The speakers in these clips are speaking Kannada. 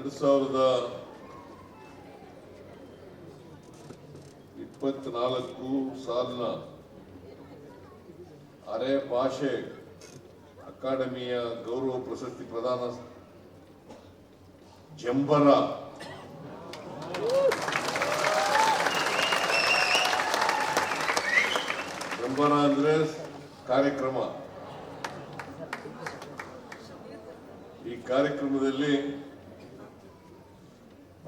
ಎರಡು ಸಾವಿರದ ಇಪ್ಪತ್ನಾಲ್ಕು ಸಾಲಿನ ಅರೆ ಭಾಷೆ ಅಕಾಡೆಮಿಯ ಗೌರವ ಪ್ರಶಸ್ತಿ ಪ್ರದಾನ ಜಂಬರ. ಜಂಬರ ಅಂದ್ರೆ ಕಾರ್ಯಕ್ರಮ. ಈ ಕಾರ್ಯಕ್ರಮದಲ್ಲಿ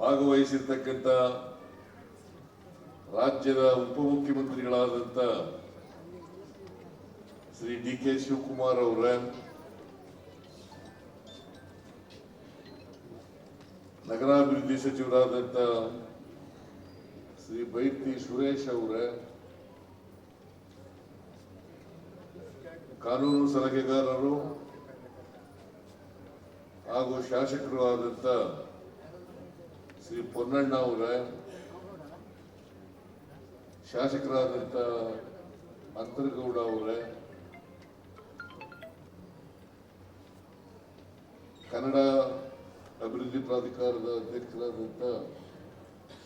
ಭಾಗವಹಿಸಿರ್ತಕ್ಕಂಥ ರಾಜ್ಯದ ಉಪಮುಖ್ಯಮಂತ್ರಿಗಳಾದಂಥ ಶ್ರೀ ಡಿ ಕೆ ಶಿವಕುಮಾರ್ ಅವರ, ನಗರಾಭಿವೃದ್ಧಿ ಸಚಿವರಾದಂಥ ಶ್ರೀ ಬೈತಿ ಸುರೇಶ್ ಅವರ, ಕಾನೂನು ಸಲಹೆಗಾರರು ಹಾಗೂ ಶಾಸಕರು ಆದಂಥ ಶ್ರೀ ಪೊನ್ನಣ್ಣ ಅವರ ಶಾಸಕರಾದಂಥ ಅಂತರಗೌಡ ಅವರ, ಕನ್ನಡ ಅಭಿವೃದ್ಧಿ ಪ್ರಾಧಿಕಾರದ ಅಧ್ಯಕ್ಷರಾದಂಥ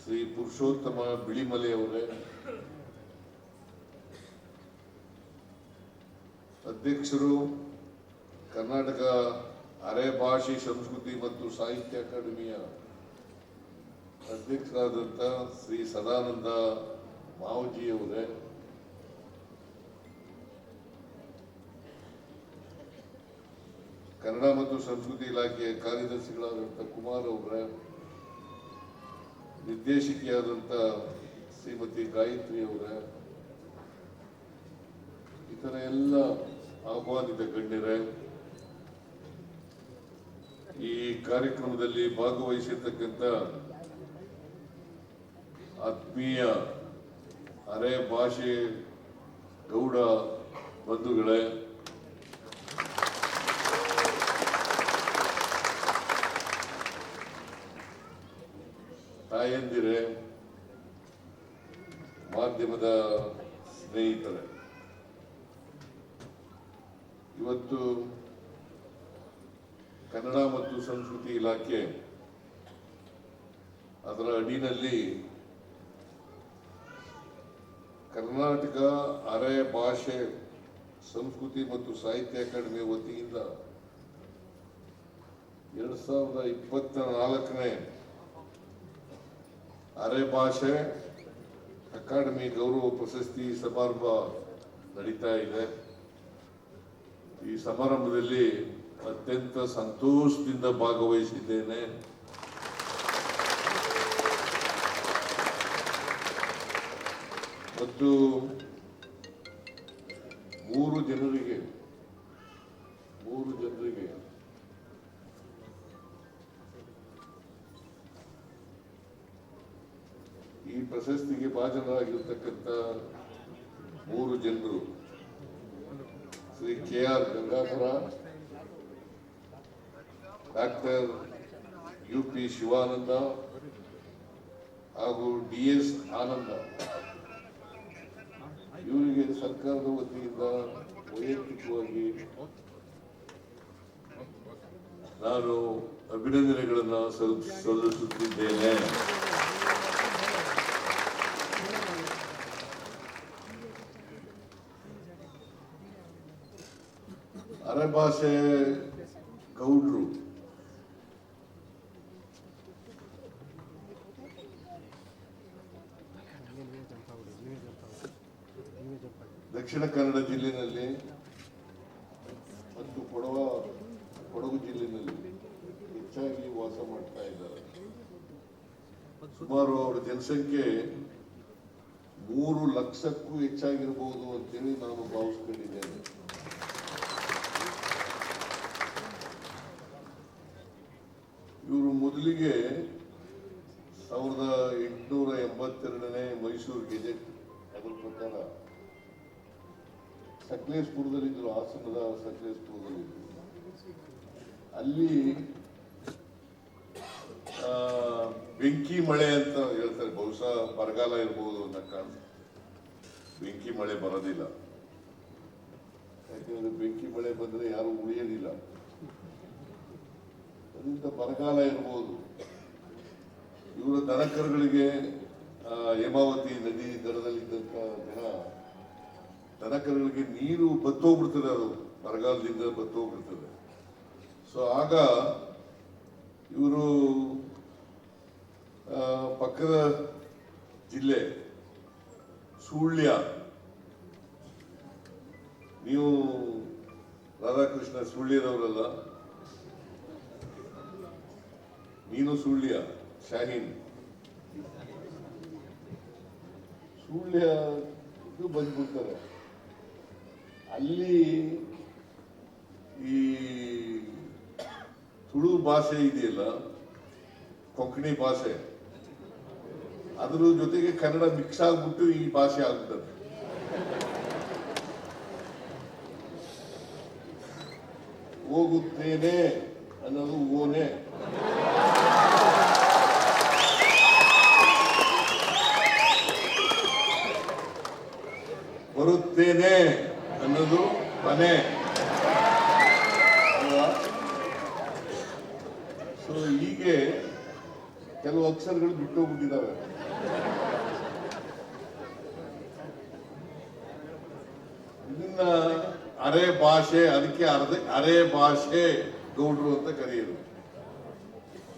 ಶ್ರೀ ಪುರುಷೋತ್ತಮ ಬಿಳಿಮಲೆ ಅವರೇ, ಅಧ್ಯಕ್ಷರು ಕರ್ನಾಟಕ ಅರೆ ಭಾಷೆ, ಸಂಸ್ಕೃತಿ ಮತ್ತು ಸಾಹಿತ್ಯ ಅಕಾಡೆಮಿಯ ಅಧ್ಯಕ್ಷರಾದಂಥ ಶ್ರೀ ಸದಾನಂದ ಮಾವಜಿ ಅವರೇ ಕನ್ನಡ ಮತ್ತು ಸಂಸ್ಕೃತಿ ಇಲಾಖೆಯ ಕಾರ್ಯದರ್ಶಿಗಳಾದಂಥ ಕುಮಾರ್ ಅವರೇ ನಿರ್ದೇಶಕಿಯಾದಂಥ ಶ್ರೀಮತಿ ಗಾಯತ್ರಿ ಅವರೇ, ಇತರ ಎಲ್ಲ ಆಹ್ವಾನಿತ ಗಣ್ಯರೇ, ಈ ಕಾರ್ಯಕ್ರಮದಲ್ಲಿ ಭಾಗವಹಿಸಿರ್ತಕ್ಕಂಥ ಆತ್ಮೀಯ ಅರೆ ಭಾಷೆ ಗೌಡ ಬಂಧುಗಳೇ, ತಾಯಂದಿರೇ, ಮಾಧ್ಯಮದ ಸ್ನೇಹಿತರೆ, ಇವತ್ತು ಕನ್ನಡ ಮತ್ತು ಸಂಸ್ಕೃತಿ ಇಲಾಖೆ ಅದರ ಅಡಿನಲ್ಲಿ ಕರ್ನಾಟಕ ಅರೆ ಭಾಷೆ, ಸಂಸ್ಕೃತಿ ಮತ್ತು ಸಾಹಿತ್ಯ ಅಕಾಡೆಮಿ ವತಿಯಿಂದ ಎರಡ್ ಸಾವಿರದ ಇಪ್ಪತ್ತ ನಾಲ್ಕನೇ ಅರೆ ಭಾಷೆ ಅಕಾಡೆಮಿ ಗೌರವ ಪ್ರಶಸ್ತಿ ಸಮಾರಂಭ ನಡೀತಾ ಇದೆ. ಈ ಸಮಾರಂಭದಲ್ಲಿ ಅತ್ಯಂತ ಸಂತೋಷದಿಂದ ಭಾಗವಹಿಸಿದ್ದೇನೆ. ಮತ್ತು ಮೂರು ಜನರಿಗೆ ಮೂರು ಜನರಿಗೆ ಈ ಪ್ರಶಸ್ತಿಗೆ ಭಾಜನರಾಗಿರ್ತಕ್ಕಂಥ ಮೂರು ಜನರು Shri K R Gangadhara, doctor U P Shivananda ಹಾಗೂ ಡಿ ಎಸ್ ಆನಂದ. ಇವರಿಗೆ ಸರ್ಕಾರದ ವತಿಯಿಂದ ವೈಯಕ್ತಿಕವಾಗಿ ನಾನು ಅಭಿನಂದನೆಗಳನ್ನು ಸಲ್ಲಿಸುತ್ತಿದ್ದೇನೆ. ಅರೆ ಭಾಷೆ ಗೌಡ್ರು. ದಕ್ಷಿಣ ಕನ್ನಡ ಜಿಲ್ಲೆಯಲ್ಲಿ ಮತ್ತು ಕೊಡವ, ಕೊಡಗು ಜಿಲ್ಲೆಯಲ್ಲಿ ಹೆಚ್ಚಾಗಿ ವಾಸ ಮಾಡ್ತಾ ಇದ್ದಾರೆ. ಸುಮಾರು ಅವರ ಜನಸಂಖ್ಯೆ ಮೂರು ಲಕ್ಷಕ್ಕೂ ಹೆಚ್ಚಾಗಿರಬಹುದು ಅಂತೇಳಿ ನಾನು ಭಾವಿಸ್ಕೊಂಡಿದ್ದೇನೆ. ಇವರು ಮೊದಲಿಗೆ ಸಾವಿರದ ಎಂಟುನೂರ ಎಂಬತ್ತೆರಡನೇ ಮೈಸೂರು ಗೆಜೆಟ್ ಅದರ ಪ್ರಕಾರ ಸಕಲೇಶ್ಪುರದಲ್ಲಿದ್ದರು ಹಾಸನದ ಸಕಲೇಶ್ಪುರದಲ್ಲಿದ್ದರು ಅಲ್ಲಿ ಬೆಂಕಿ ಮಳೆ ಅಂತ ಹೇಳ್ತಾರೆ. ಬಹುಶಃ ಬರಗಾಲ ಇರ್ಬೋದು ಅಂತ ಕಾರಣ ಬೆಂಕಿ ಮಳೆ ಬರೋದಿಲ್ಲ. ಯಾಕೆಂದ್ರೆ ಬೆಂಕಿ ಮಳೆ ಬಂದ್ರೆ ಯಾರು ಉಳಿಯೋದಿಲ್ಲ. ಅದರಿಂದ ಬರಗಾಲ ಇರ್ಬೋದು. ಇವರ ದನಕರುಗಳಿಗೆ ಹೇಮಾವತಿ ನದಿ ದಡದಲ್ಲಿದ್ದಂಥ ಜನ ದನಕರುಗಳಿಗೆ ನೀರು ಬತ್ತೋಗ್ಬಿಡ್ತದೆ ಅದು. ಬರಗಾಲದಿಂದ ಬತ್ತೋಗ್ಬಿಡ್ತದೆ. ಸೊ ಆಗ ಇವರು ಪಕ್ಕದ ಜಿಲ್ಲೆ ಸುಳ್ಯ. ನೀವು ರಾಧಾಕೃಷ್ಣ ಸುಳ್ಯದವರಲ್ಲ. ನೀನು ಸುಳ್ಯ, ಶಾಹೀನ್. ಸುಳ್ಯ ಬಂದ್ಬಿಡ್ತಾರೆ. ಅಲ್ಲಿ ಈ ತುಳು ಭಾಷೆ ಇದೆಯಲ್ಲ? ಕೊಂಕಣಿ ಭಾಷೆ. ಅದ್ರ ಜೊತೆಗೆ ಕನ್ನಡ ಮಿಕ್ಸ್ ಆಗ್ಬಿಟ್ಟು ಈ ಭಾಷೆ ಆಗ್ಬಿಟ್ಟದೆ. ಹೋಗುತ್ತೇನೆ ಅನ್ನೋದು ಓನೆ. ಬರುತ್ತೇನೆ. ಅನ್ನೋದು ಮನೆ. ಸೊ ಹೀಗೆ ಕೆಲವು ಅಕ್ಷರಗಳು ಬಿಟ್ಟು ಬಿಟ್ಟೋಗ್ಬಿಟ್ಟಿದ್ದಾವೆ ಇದನ್ನ ಅರೆ ಭಾಷೆ, ಅದಕ್ಕೆ ಅರ್ಧ, ಅರೆ ಭಾಷೆ ಗೌಡ್ರು ಅಂತ ಕರೆಯೋದು.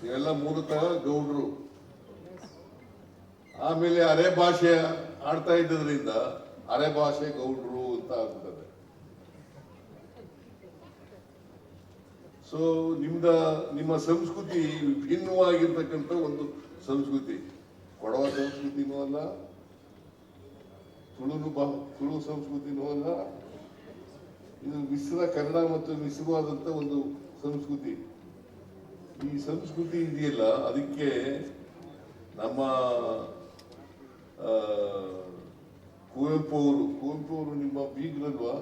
ಇವೆಲ್ಲ ಮೂಲತಃ ಗೌಡ್ರು. ಆಮೇಲೆ ಅರೆ ಭಾಷೆ ಆಡ್ತಾ ಇದ್ದದ್ರಿಂದ ಅರೆ ಭಾಷೆ ಗೌಡ್ರು ಅಂತ ಆಗ್ಬಿಟ್ಟದೆ. ಸೊ ನಿಮ್ದ, ನಿಮ್ಮ ಸಂಸ್ಕೃತಿ ವಿಭಿನ್ನವಾಗಿರ್ತಕ್ಕಂಥ ಒಂದು ಸಂಸ್ಕೃತಿ. ಕೊಡವ ಸಂಸ್ಕೃತಿನೂ ಅಲ್ಲ, ತುಳುನು ಬಾ ತುಳು ಸಂಸ್ಕೃತಿನೂ ಅಲ್ಲ. ಇದು ಮಿಶ್ರ ಕನ್ನಡ ಮತ್ತು ಮಿಶ್ರವಾದಂಥ ಒಂದು ಸಂಸ್ಕೃತಿ. ಈ ಸಂಸ್ಕೃತಿ ಇದೆಯಲ್ಲ, ಅದಕ್ಕೆ ನಮ್ಮ ಕುವೆಂಪು ಅವರು ಕುವೆಂಪು ಅವರು ನಿಮ್ಮ ಬೀಗ್ರಲ್ವಾ?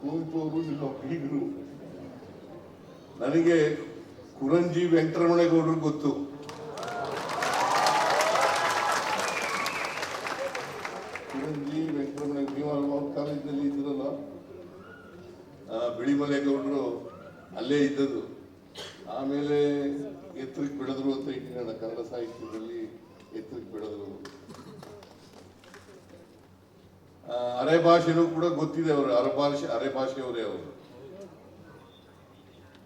ಕುವೆಂಪು ಅವರು ನಿಮ್ಮ ಬೀಗರು. ನನಗೆ ಕುರಂಜಿ ವೆಂಕಟರಮಣೇಗೌಡರು ಗೊತ್ತು. ಕುರಂಜಿ ವೆಂಕಟರಮಣ, ನೀವು ಕಾಲೇಜಿನಲ್ಲಿ ಇದ್ರಲ್ಲ ಬಿಳಿಮಲೆಗೌಡರು ಅಲ್ಲೇ ಇದ್ದದ್ದು. ಆಮೇಲೆ ಎತ್ತರಕ್ಕೆ ಬೆಳೆದ್ರು ಅಂತ ಇಟ್ಟಿರೋಣ ಕನ್ನಡ ಸಾಹಿತ್ಯದಲ್ಲಿ ಎತ್ತರಕ್ಕೆ ಬೆಳೆದ್ರು ಆ, ಅರೆ ಭಾಷೆನೂ ಕೂಡ ಗೊತ್ತಿದೆ ಅವರು. ಅರೆ ಭಾಷೆ ಅರೆ ಭಾಷೆಯವರೇ ಅವರು.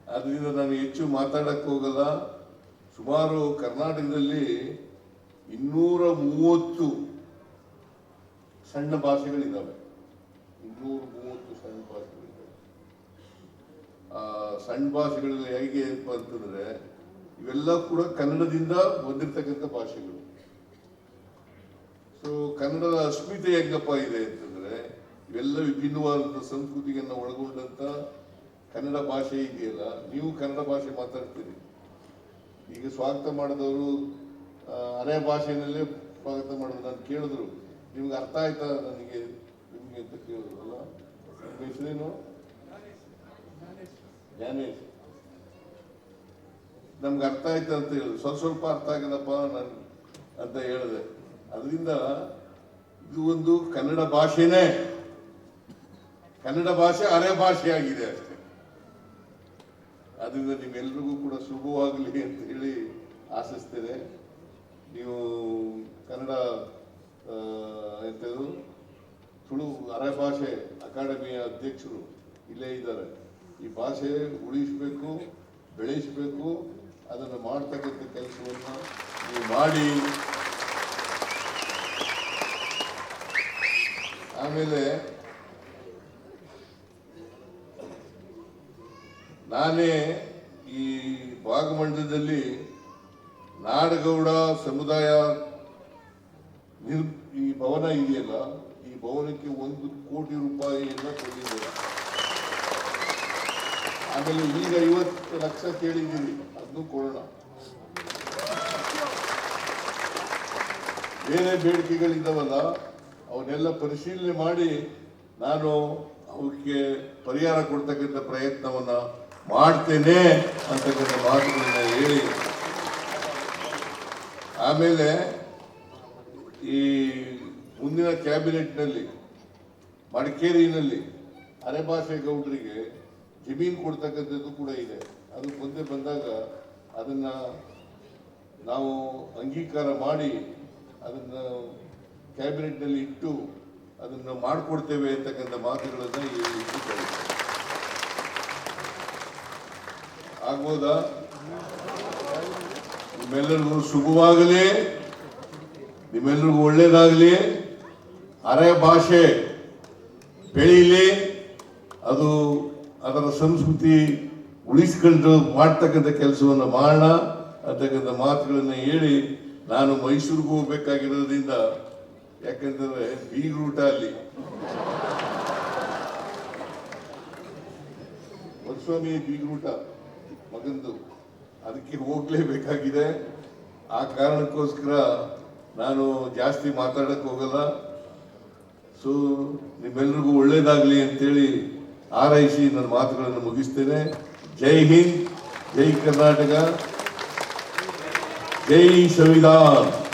ಅದರಿಂದ ನಾನು ಹೆಚ್ಚು ಮಾತಾಡಕ್ಕೆ ಹೋಗಲ್ಲ. ಸುಮಾರು ಕರ್ನಾಟಕದಲ್ಲಿ ಇನ್ನೂರ ಮೂವತ್ತು ಸಣ್ಣ ಭಾಷೆಗಳಿದ್ದಾವೆ. ಇನ್ನೂರ ಮೂವತ್ತು ಸಣ್ಣ ಭಾಷೆಗಳಿದ್ದಾವೆ. ಆ ಸಣ್ಣ ಭಾಷೆಗಳಲ್ಲಿ ಹೇಗೆ ಅಂತ ಅಂತಂದ್ರೆ ಇವೆಲ್ಲ ಕೂಡ ಕನ್ನಡದಿಂದ ಬಂದಿರತಕ್ಕಂಥ ಭಾಷೆಗಳು. ಸೊ ಕನ್ನಡದ ಅಸ್ಮಿತೆ ಹೆಂಗಪ್ಪ ಇದೆ ಅಂತಂದ್ರೆ, ಇವೆಲ್ಲ ವಿಭಿನ್ನವಾದಂಥ ಸಂಸ್ಕೃತಿಯನ್ನು ಒಳಗೊಂಡಂತ ಕನ್ನಡ ಭಾಷೆ ಇದೆಯಲ್ಲ, ನೀವು ಕನ್ನಡ ಭಾಷೆ ಮಾತಾಡ್ತೀರಿ. ಈಗ ಸ್ವಾಗತ ಮಾಡಿದವರು ಅರೆ ಭಾಷೆಯಲ್ಲೇ ಸ್ವಾಗತ ಮಾಡಿದ್ರು. ನಾನು ಕೇಳಿದ್ರು, ನಿಮ್ಗೆ ಅರ್ಥ ಆಯ್ತಾ ನನಗೆ? ನಿಮ್ಗೆ ಅಂತ ಕೇಳಿದ್ರಲ್ಲ ಹೆಸರೇನು? ಜ್ಞಾನೇಶ್. ನಮ್ಗೆ ಅರ್ಥ ಆಯ್ತು ಅಂತ ಹೇಳಿ. ಸ್ವಲ್ಪ ಸ್ವಲ್ಪ ಅರ್ಥ ಆಗಿದಪ್ಪ ನಾನು ಅಂತ ಹೇಳಿದೆ. ಅದರಿಂದ ಇದು ಒಂದು ಕನ್ನಡ ಭಾಷೆನೇ. ಕನ್ನಡ ಭಾಷೆ ಅರೆ ಭಾಷೆ ಆಗಿದೆ ಅಷ್ಟೆ. ಅದರಿಂದ ನಿಮ್ಮೆಲ್ರಿಗೂ ಕೂಡ ಶುಭವಾಗಲಿ ಅಂತ ಹೇಳಿ ಆಶಿಸ್ತೇನೆ. ನೀವು ಕನ್ನಡ ಎಂತದು, ತುಳು ಅರೆ ಭಾಷೆ ಅಕಾಡೆಮಿಯ ಅಧ್ಯಕ್ಷರು ಇಲ್ಲೇ ಇದ್ದಾರೆ. ಈ ಭಾಷೆ ಉಳಿಸಬೇಕು, ಬೆಳೆಸಬೇಕು ಅದನ್ನು ಮಾಡ್ತಕ್ಕಂಥ ಕೆಲಸವನ್ನು ನೀವು ಮಾಡಿ. ಆಮೇಲೆ ನಾನೇ ಈ ಭಾಗಮಂಡಲದಲ್ಲಿ ನಾಡಗೌಡ ಸಮುದಾಯ ಈ ಭವನ ಇದೆಯಲ್ಲ, ಈ ಭವನಕ್ಕೆ ಒಂದು ಕೋಟಿ ರೂಪಾಯಿಯನ್ನು ಕೊಟ್ಟಿದ್ದೇನೆ ಆಮೇಲೆ ಈಗ ಐವತ್ತು ಲಕ್ಷ ಕೇಳಿದ್ದೀವಿ ಅದನ್ನು ಕೊಡೋಣ. ಬೇರೆ ಬೇಡಿಕೆಗಳಿದ್ದಾವಲ್ಲ, ಅವನ್ನೆಲ್ಲ ಪರಿಶೀಲನೆ ಮಾಡಿ ನಾನು ಅವಕ್ಕೆ ಪರಿಹಾರ ಕೊಡ್ತಕ್ಕಂಥ ಪ್ರಯತ್ನವನ್ನು ಮಾಡ್ತೇನೆ ಅಂತಕ್ಕಂಥ ಮಾತುಗಳನ್ನ ಹೇಳಿ. ಆಮೇಲೆ ಈ ಮುಂದಿನ ಕ್ಯಾಬಿನೆಟ್ನಲ್ಲಿ ಮಡಿಕೇರಿಯಲ್ಲಿ ಅರೆಭಾಷೆ ಗೌಡರಿಗೆ ಜಮೀನು ಕೊಡ್ತಕ್ಕಂಥದ್ದು ಕೂಡ ಇದೆ. ಅದು ಮುಂದೆ ಬಂದಾಗ ಅದನ್ನ ನಾವು ಅಂಗೀಕಾರ ಮಾಡಿ ಅದನ್ನ ಕ್ಯಾಬಿನೆಟ್ನಲ್ಲಿ ಇಟ್ಟು ಅದನ್ನು ಮಾಡಿಕೊಡ್ತೇವೆ ಅಂತಕ್ಕಂಥ ಮಾತುಗಳನ್ನು ಇಲ್ಲಿ ಆಗ್ಬೋದಾ? ನಿಮ್ಮೆಲ್ಲರಿಗೂ ಶುಭವಾಗಲಿ ನಿಮ್ಮೆಲ್ಲರಿಗೂ ಒಳ್ಳೇದಾಗಲಿ. ಅರೆ ಭಾಷೆ, ಬೆಳೀಲಿ. ಸಂಸ್ಕೃತಿ ಉಳಿಸ್ಕೊಂಡು ಮಾಡ್ತಕ್ಕಂಥ ಕೆಲಸವನ್ನು ಮಾಡೋಣ ಅಂತಕ್ಕಂಥ ಮಾತುಗಳನ್ನು ಹೇಳಿ ನಾನು ಮೈಸೂರಿಗೆ ಹೋಗ್ಬೇಕಾಗಿರೋದ್ರಿಂದ, ಯಾಕಂತಂದ್ರೆ ಬೀಗ್ರೂಟ ಅಲ್ಲಿ. ವರ್ಷಸ್ವಾಮಿ ಬೀಗ್ರೂಟ ಮಗಂದು. ಅದಕ್ಕೆ ಹೋಗ್ಲೇಬೇಕಾಗಿದೆ. ಆ ಕಾರಣಕ್ಕೋಸ್ಕರ ನಾನು ಜಾಸ್ತಿ ಮಾತಾಡಕ್ಕೆ ಹೋಗಲ್ಲ. ಸೊ ನಿಮ್ಮೆಲ್ರಿಗೂ ಒಳ್ಳೇದಾಗ್ಲಿ ಅಂತೇಳಿ ಹಾರೈಸಿ ನನ್ನ ಮಾತುಗಳನ್ನು ಮುಗಿಸ್ತೇನೆ. ಜೈ ಹಿಂದ್ ಜೈ ಕರ್ನಾಟಕ. ಜೈ ಸಂವಿಧಾನ್.